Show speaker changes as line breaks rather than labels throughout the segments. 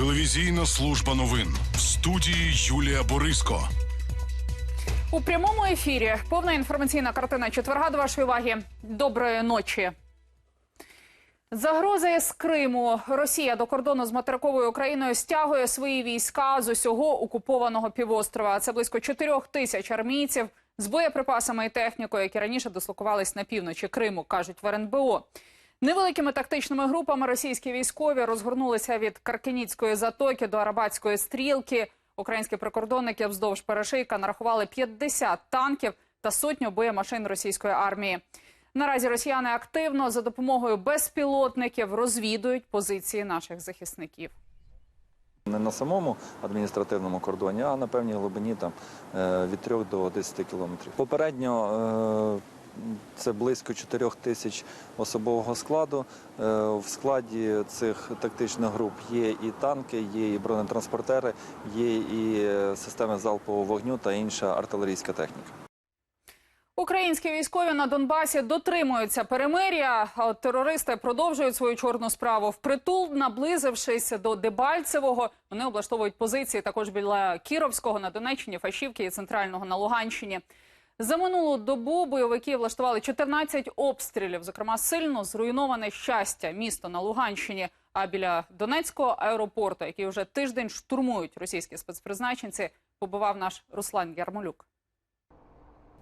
Телевізійна служба новин в студії Юлія Бориско.
У прямому ефірі повна інформаційна картина четверга до вашої уваги. Доброї ночі. Загроза з Криму. Росія до кордону з материковою Україною стягує свої війська з усього окупованого півострова. Це близько 4 тисяч армійців з боєприпасами і технікою, які раніше дислокувались на півночі Криму, кажуть в РНБО. Невеликими тактичними групами російські військові розгорнулися від Каркеніцької затоки до Арабатської стрілки. Українські прикордонники вздовж перешийка нарахували 50 танків та сотню боємашин російської армії. Наразі росіяни активно за допомогою безпілотників розвідують позиції наших захисників.
Не на самому адміністративному кордоні, а на певній глибині там е, від 3 до 10 кілометрів. Попередньо е, це близько 4 тисяч особового складу. Е, В складі цих тактичних груп є і танки, є і бронетранспортери, є і е, системи залпового вогню та інша артилерійська техніка.
Українські військові на Донбасі дотримуються перемир'я. Терористи продовжують свою чорну справу. Впритул, наблизившись до Дебальцевого, вони облаштовують позиції також біля Кіровського на Донеччині, Фашівки і центрального на Луганщині. За минулу добу бойовики влаштували 14 обстрілів. Зокрема, сильно зруйноване щастя місто на Луганщині. А біля Донецького аеропорту, який вже тиждень штурмують російські спецпризначенці, побував наш Руслан Ярмолюк.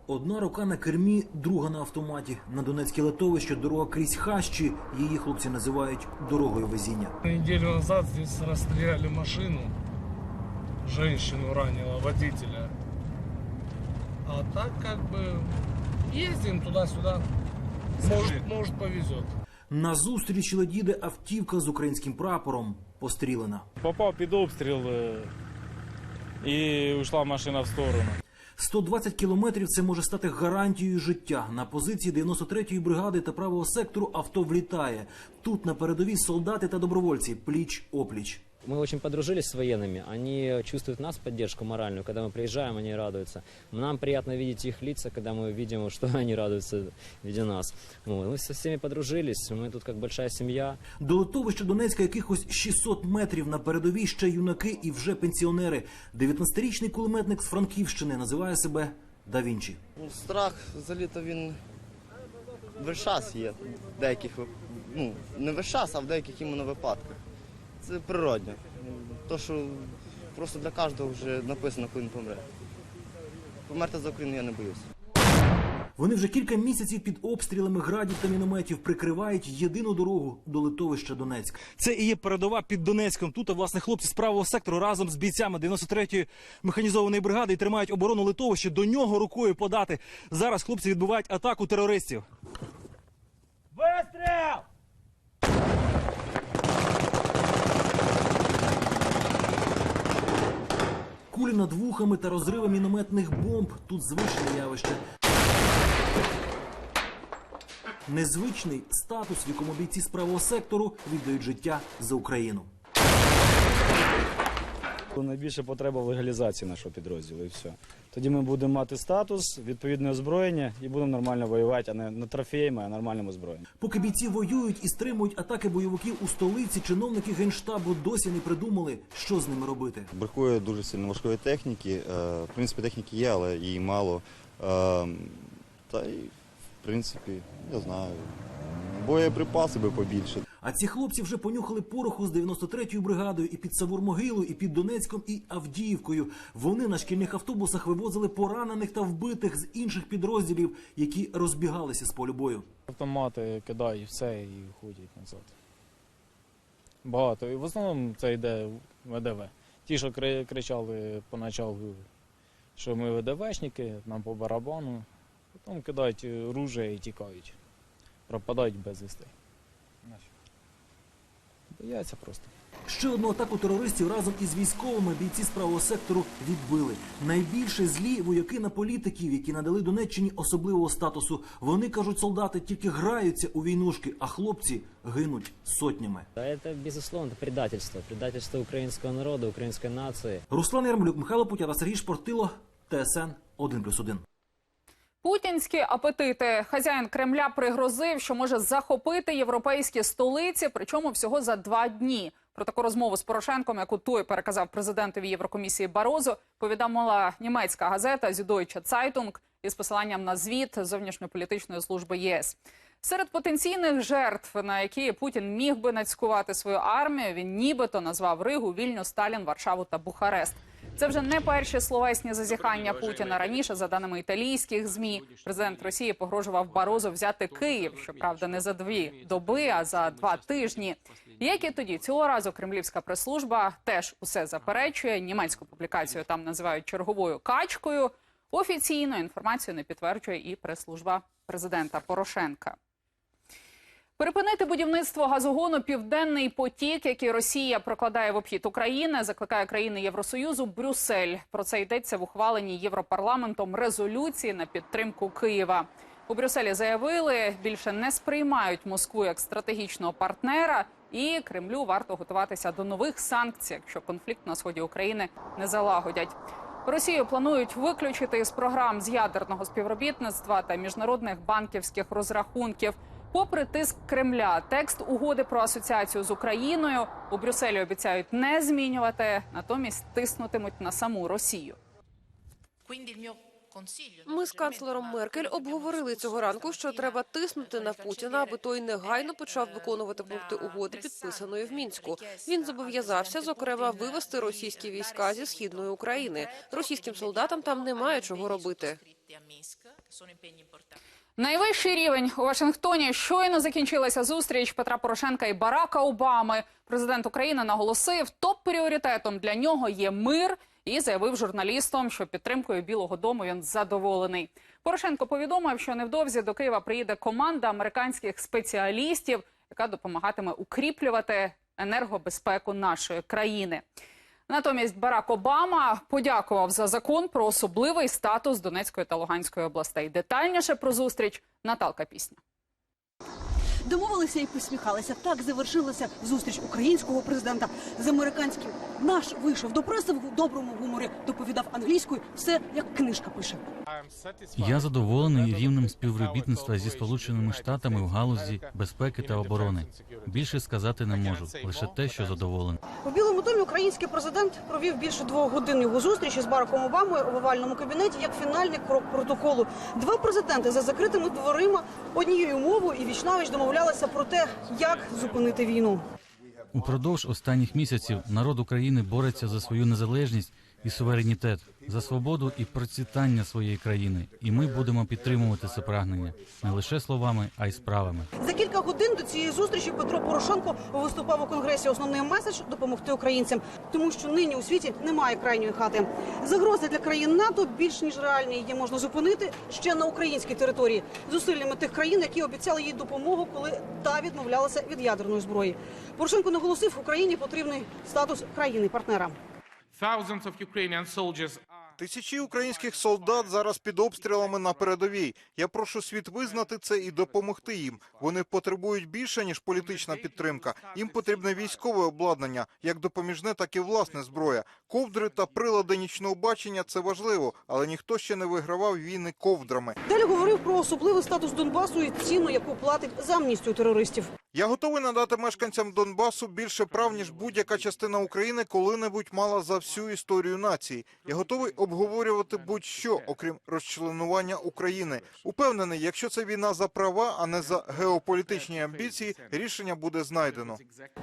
Одна рука на кермі, друга на автоматі. На Донецьке литовище дорога крізь хащі. Її хлопці називають дорогою везіння.
Неделю назад здесь расстреляли машину. Женщину ранила, водителя. А так как бы ездим туда-сюда. Может, может повезет.
Назустріч ледіде автівка з українським прапором. Пострілена.
Попав під обстріл е, і йшла машина в сторону.
120 кілометрів це може стати гарантією життя. На позиції 93-ї бригади та правого сектору авто влітає. Тут на передовій солдати та добровольці пліч опліч.
Мы очень подружились с военными, они чувствуют нас поддержку моральную, когда мы приезжаем, они радуются. Нам приятно видеть их лица, когда мы видим, что они радуются, видя нас. Вот. Мы со всеми подружились, мы тут как большая семья.
До литовища Донецька якихось 600 метрів на передовій ще юнаки і вже пенсіонери. 19-річний кулеметник з Франківщини називає себе Да Вінчі.
Ну, страх взагалі-то він весь час є в деяких вип- ну, не весь час, а в деяких іменно випадках. Це природньо. То, що просто для кожного вже написано, коли він помре. Померти за Україну я не боюся.
Вони вже кілька місяців під обстрілами градів та мінометів прикривають єдину дорогу до литовища Донецьк.
Це і є передова під Донецьком. Тут, власне, хлопці з правого сектору разом з бійцями 93-ї механізованої бригади і тримають оборону литовища. До нього рукою подати. Зараз хлопці відбувають атаку терористів. Вистріл!
Кулі над вухами та розриви мінометних бомб тут звичне явище. Незвичний статус, в якому бійці з правого сектору віддають життя за Україну.
Найбільша потреба в легалізації нашого підрозділу і все. Тоді ми будемо мати статус, відповідне озброєння і будемо нормально воювати, а не не трофеями, а нормальним озброєнням.
Поки бійці воюють і стримують атаки бойовиків у столиці, чиновники генштабу досі не придумали, що з ними робити.
Бракує дуже сильно важкої техніки. Е, В принципі, техніки є, але її мало. Е, Та й, в принципі, я знаю, боєприпаси би побільше.
А ці хлопці вже понюхали пороху з 93-ю бригадою і під Савурмогилу, і під Донецьком, і Авдіївкою. Вони на шкільних автобусах вивозили поранених та вбитих з інших підрозділів, які розбігалися з полю бою.
Автомати кидають все і ходять назад. Багато. І в основному це йде ВДВ. Ті, що кри- кричали поначалу, що ми ВДВшники, нам по барабану, потім кидають ружья і тікають. Пропадають без вістей. Бояться просто.
Ще одну атаку терористів разом із військовими бійці з правого сектору відбили. Найбільше злі вояки на політиків, які надали Донеччині особливого статусу. Вони кажуть, солдати тільки граються у війнушки, а хлопці гинуть сотнями.
Это, безусловно, предательство. Предательство украинского народа, украинской нации.
Руслан Ярмолюк, Михайло Путя, Сергій Шпортило, ТСН 1+,1.
Путінські апетити. Хазяїн Кремля пригрозив, що може захопити європейські столиці, причому всього за два дні. Про таку розмову з Порошенком, яку той переказав президентові Єврокомісії Барозу, повідомила німецька газета Зюдойча Цайтунг із посиланням на звіт зовнішньополітичної служби ЄС. Серед потенційних жертв, на які Путін міг би нацькувати свою армію, він нібито назвав Ригу, Вільню, Сталін, Варшаву та Бухарест. Це вже не перші словесні зазіхання Путіна. Раніше, за даними італійських змі, президент Росії погрожував Барозу взяти Київ. Щоправда, не за дві доби, а за два тижні. Як і тоді цього разу кремлівська прес-служба теж усе заперечує. Німецьку публікацію там називають черговою качкою. Офіційно інформацію не підтверджує і прес-служба президента Порошенка. Перепинити будівництво газогону Південний потік, який Росія прокладає в обхід України, закликає країни Євросоюзу Брюссель. Про це йдеться в ухваленій Європарламентом резолюції на підтримку Києва. У Брюсселі заявили, більше не сприймають Москву як стратегічного партнера, і Кремлю варто готуватися до нових санкцій, якщо конфлікт на сході України не залагодять. Росію планують виключити з програм з ядерного співробітництва та міжнародних банківських розрахунків. Попри тиск Кремля, текст угоди про асоціацію з Україною у Брюсселі обіцяють не змінювати, натомість тиснутимуть на саму Росію.
Ми з канцлером Меркель обговорили цього ранку, що треба тиснути на Путіна, аби той негайно почав виконувати пункти угоди, підписаної в мінську. Він зобов'язався, зокрема, вивести російські війська зі східної України. Російським солдатам там немає чого робити.
Найвищий рівень у Вашингтоні щойно закінчилася зустріч Петра Порошенка і Барака Обами. Президент України наголосив, топ-пріоритетом для нього є мир і заявив журналістам, що підтримкою Білого Дому він задоволений. Порошенко повідомив, що невдовзі до Києва приїде команда американських спеціалістів, яка допомагатиме укріплювати енергобезпеку нашої країни. Натомість Барак Обама подякував за закон про особливий статус Донецької та Луганської областей. Детальніше про зустріч Наталка Пісня.
Домовилися і посміхалися. Так завершилася зустріч українського президента з американським. Наш вийшов до преси в доброму гуморі, доповідав англійською. Все як книжка пише.
Я задоволений рівнем співробітництва зі сполученими штатами в галузі безпеки та оборони. Більше сказати не можу, лише те, що задоволений.
У Білому домі український президент провів більше двох годин його зустрічі з Бараком Обамою в овальному кабінеті як фінальний крок протоколу. Два президенти за закритими дверима однією мовою і вічнавіч домовлялися про те, як зупинити війну.
Упродовж останніх місяців народ України бореться за свою незалежність і суверенітет, за свободу і процвітання своєї країни. І ми будемо підтримувати це прагнення не лише словами, а й справами.
За кілька годин до цієї зустрічі Петро Порошенко виступав у конгресі. Основний меседж допомогти українцям, тому що нині у світі немає крайньої хати. Загрози для країн НАТО більш ніж реальні. Її можна зупинити ще на українській території зусиллями тих країн, які обіцяли їй допомогу, коли та відмовлялася від ядерної зброї. Порошенко наголосив, Україні потрібний статус Thousands of Ukrainian soldiers
Тисячі українських солдат зараз під обстрілами на передовій. Я прошу світ визнати це і допомогти їм. Вони потребують більше ніж політична підтримка. Їм потрібне військове обладнання, як допоміжне, так і власне зброя. Ковдри та прилади нічного бачення це важливо, але ніхто ще не вигравав війни ковдрами.
Далі говорив про особливий статус Донбасу і ціну, яку платить за амністію терористів.
Я готовий надати мешканцям Донбасу більше прав, ніж будь-яка частина України коли-небудь мала за всю історію нації. Я готовий обговорювати будь-що, окрім розчленування України. Упевнений, якщо це війна за права, а не за геополітичні амбіції, рішення буде знайдено.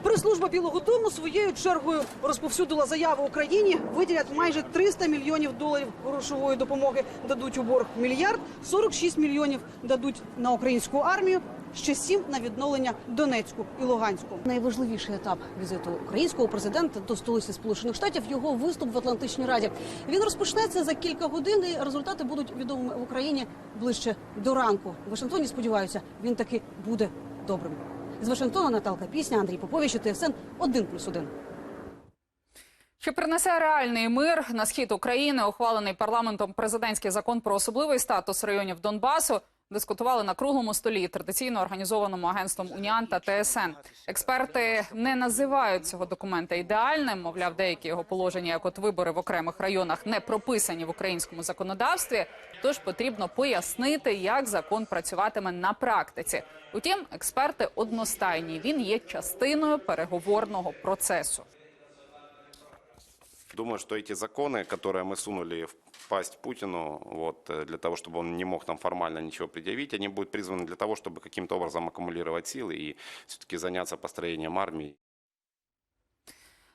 Прес-служба Білого Дому своєю чергою розповсюдила заяву Україні. Виділять майже 300 мільйонів доларів грошової допомоги. Дадуть у борг мільярд 46 мільйонів дадуть на українську армію. Ще сім на відновлення Донецьку і Луганську. Найважливіший етап візиту українського президента до столиці Сполучених Штатів його виступ в Атлантичній Раді. Він розпочнеться за кілька годин. і Результати будуть відомими в Україні ближче до ранку. В Вашингтоні сподіваюся, він таки буде добрим. З Вашингтона Наталка Пісня, Андрій Попович, ТСН 1+,1.
Чи принесе реальний мир на схід України, ухвалений парламентом президентський закон про особливий статус районів Донбасу, дискутували на круглому столі, традиційно організованому агентством УНІАН та ТСН. Експерти не називають цього документа ідеальним. Мовляв, деякі його положення, як от вибори в окремих районах, не прописані в українському законодавстві. Тож потрібно пояснити, як закон працюватиме на практиці. Утім, експерти одностайні. Він є частиною переговорного процесу.
Думаю, что эти законы, которые мы сунули в пасть Путину, вот, э, для того, чтобы он не мог там формально ничего предъявить, они будут призваны для того, чтобы каким-то образом аккумулировать силы и все-таки заняться построением армии.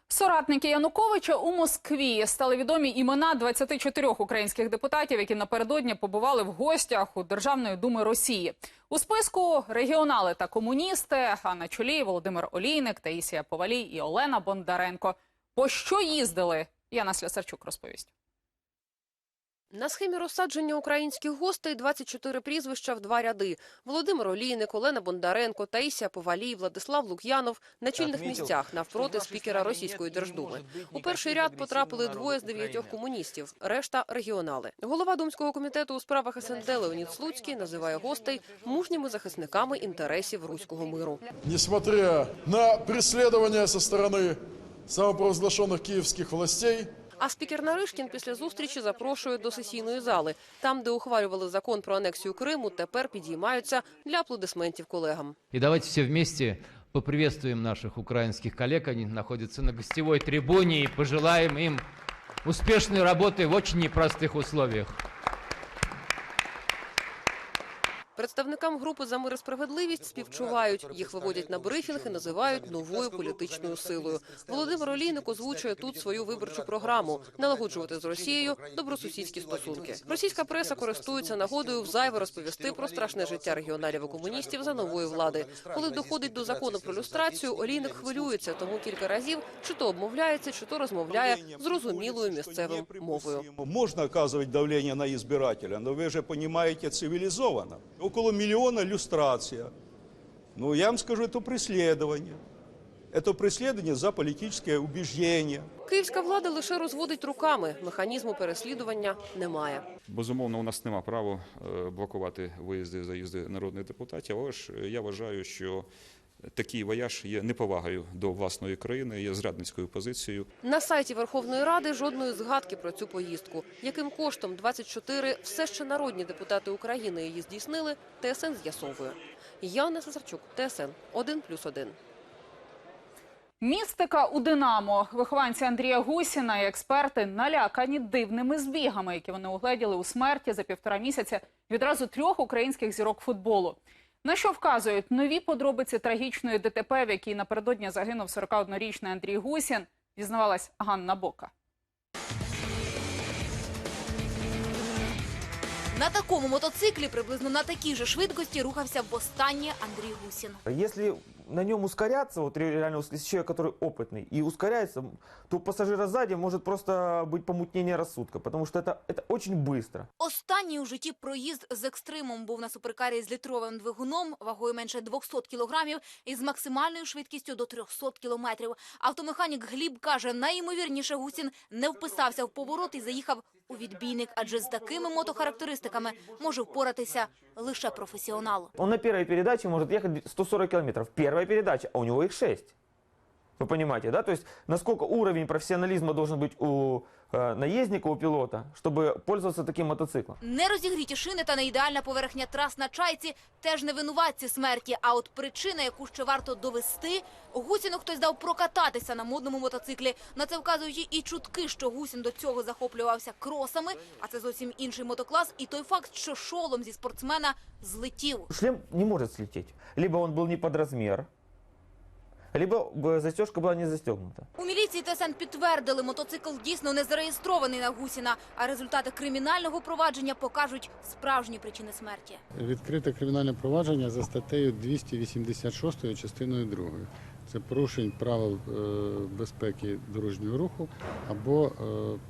Соратники Януковича у Москві стали відомі імена 24 українських депутатів, які напередодні побували в гостях у Державної думи Росії. У списку регіонали та комуністи, а на чолі Володимир Олійник, Таїсія Повалій і Олена Бондаренко. По що їздили? Яна Слесарчук розповість.
На схемі розсадження українських гостей 24 прізвища в два ряди. Володимир Олійник, Олена Бондаренко, Таїсія Повалій, Владислав Лук'янов на чільних місцях навпроти спікера Російської Держдуми. У перший ряд потрапили двоє з дев'ятьох комуністів, решта – регіонали. Голова Думського комітету у справах СНД Леонід Слуцький називає гостей мужніми захисниками інтересів руського миру.
Несмотря на преследования со стороны самопровозглашенных киевских властей,
А спікер Наришкін після зустрічі запрошує до сесійної зали. Там, де ухвалювали закон про анексію Криму, тепер підіймаються для аплодисментів колегам.
И давайте все вместе поприветствуем наших украинских коллег. Они находятся на гостевой трибуне и пожелаем им успешной работы в очень непростых условиях.
Представникам групи за мир і справедливість співчувають. Їх виводять на брифінг і називають новою політичною силою. Володимир Олійник озвучує тут свою виборчу програму налагоджувати з Росією добросусідські стосунки. Російська преса користується нагодою взайве розповісти про страшне життя регіоналів і комуністів за нової влади. Коли доходить до закону про люстрацію, Олійник хвилюється, тому кілька разів чи то обмовляється, чи то розмовляє зрозумілою місцевою мовою.
Можно оказывать давление на избирателя, но вы же понимаете цивилизованно. Около миллиона люстрация. Ну, я вам скажу, это преследование. Это преследование за политическое убеждение.
Київська влада лише розводить руками. Механізму переслідування немає.
Безумовно, у нас нема права е, блокувати виїзди, заїзди народних депутатів, але ж е, я вважаю, що такий вояж є неповагою до власної країни, є зрадницькою позицією.
На сайті Верховної Ради жодної згадки про цю поїздку. Яким коштом 24 все ще народні депутати України її здійснили, ТСН з'ясовує. Яна Сасарчук, ТСН 1+,1.
Містика у Динамо. Вихованці Андрія Гусіна і експерти налякані дивними збігами, які вони угледіли у смерті за півтора місяця відразу трьох українських зірок футболу. На що вказують нові подробиці трагічної ДТП, в якій напередодні загинув 41-річний Андрій Гусін, дізнавалась Ганна Бока.
На такому мотоциклі приблизно на такій же швидкості рухався востаннє Андрій Гусін.
Если на нем ускоряться, вот реально если человек, который опытный, и ускоряется, то у пассажира сзади может просто быть помутнение рассудка, потому что это, это очень быстро.
Останній у житті проїзд з екстримом був на суперкарі з літровим двигуном, вагою менше 200 кілограмів і з максимальною швидкістю до 300 кілометрів. Автомеханік Гліб каже, найімовірніше Гусін не вписався в поворот і заїхав у відбійник, адже з такими мотохарактеристиками може впоратися лише професіонал.
Он на першій передачі може їхати 140 км. Перша передача, а у нього їх 6. Вы понимаете, да? То есть насколько уровень профессионализма должен быть у э, наездника, у пилота, чтобы пользоваться таким мотоциклом.
Нерозігріті шини та неідеальна поверхня трас на чайці теж не винуватці смерті. А от причина, яку ще варто довести, Гусіну хтось дав прокататися на модному мотоциклі. На це вказуючи і чутки, що Гусін до цього захоплювався кросами, а це зовсім інший мотоклас, і той факт, що шолом зі спортсмена злетів.
Шлем не может слететь. Либо он был не под размер, либо застежка была не застегнута.
У міліції ТСН підтвердили, мотоцикл дійсно не зареєстрований на Гусіна, а результати кримінального провадження покажуть справжні причини смерті.
Відкрите кримінальне провадження за статтею 286 частиною 2. Це порушень правил е, безпеки дорожнього руху або е,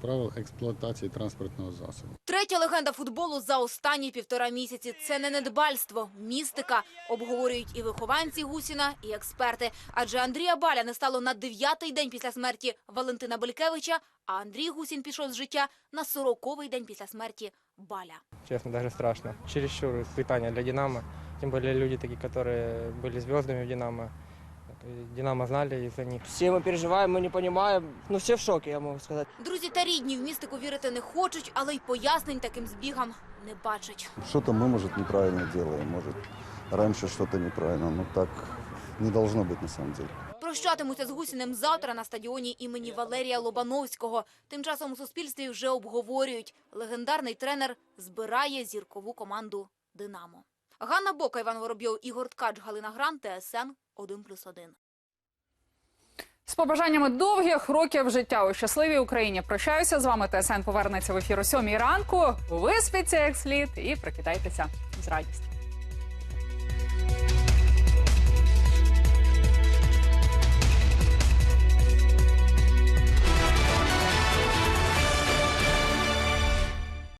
правил експлуатації транспортного засобу.
Третя легенда футболу за останні півтора місяці. Це не недбальство, містика. Обговорюють і вихованці Гусіна, і експерти. Адже Андрія Баля не стало на дев'ятий день після смерті Валентина Белькевича, а Андрій Гусін пішов з життя на сороковий день після смерті Баля.
Честно, даже страшно. Чересчур испытания для «Динамо». Тем более люди такие, которые были звездами в «Динамо». «Динамо» знали из-за них.
Все мы переживаем, мы не понимаем. Ну, все в шоке, я могу сказать.
Друзі та рідні в містику вірити не хочуть, але й пояснень таким збігам не бачать.
Что-то мы, может, неправильно делаем, может, раньше что-то неправильно, но так не должно быть на самом деле.
Прощатимуться з Гусіним завтра на стадіоні імені Валерія Лобановського. Тим часом у суспільстві вже обговорюють. Легендарний тренер збирає зіркову команду «Динамо». Ганна Бока, Іван Воробйов, Ігор Ткач, Галина Гран, ТСН 1+,1.
З побажаннями довгих років життя у щасливій Україні. Прощаюся з вами. ТСН повернеться в ефір о сьомій ранку. Виспіться як слід і прокидайтеся з радістю.